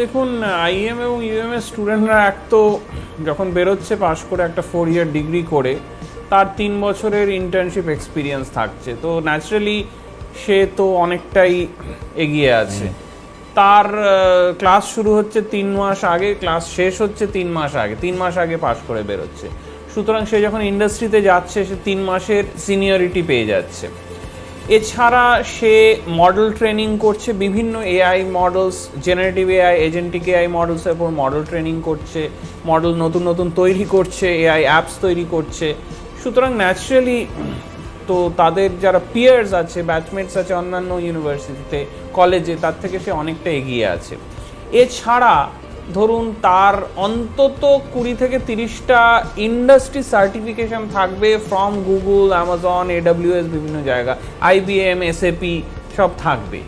দেখুন আইএম এবং ইউএম এর স্টুডেন্টরা এক তো যখন বেরোচ্ছে পাশ করে একটা ফোর ইয়ার ডিগ্রি করে তার তিন বছরের ইন্টার্নশিপ এক্সপিরিয়েন্স থাকছে। তো ন্যাচারালি সে তো অনেকটাই এগিয়ে আছে। তার ক্লাস শুরু হচ্ছে তিন মাস আগে ক্লাস শেষ হচ্ছে তিন মাস আগে তিন মাস আগে পাশ করে বেরোচ্ছে। সুতরাং সে যখন ইন্ডাস্ট্রিতে যাচ্ছে সে তিন মাসের সিনিয়রিটি পেয়ে যাচ্ছে। এছাড়া সে মডেল ট্রেনিং করছে, বিভিন্ন AI models generative AI agentic AI মডেলসের উপর মডেল ট্রেনিং করছে মডেল নতুন নতুন তৈরি করছে এআই অ্যাপস তৈরি করছে। সুতরাং ন্যাচারালি তো তাদের যারা পিয়ার্স আছে ব্যাচমেটস আছে অন্যান্য ইউনিভার্সিটিতে কলেজে তার থেকে সে অনেকটা এগিয়ে আছে। এছাড়া ধরুন তার অন্তত কুড়ি থেকে তিরিশটা ইন্ডাস্ট্রি সার্টিফিকেশন থাকবে ফ্রম গুগল অ্যামাজন এডাব্লিউএস বিভিন্ন জায়গা আইবিএম এসএপি সব থাকবে।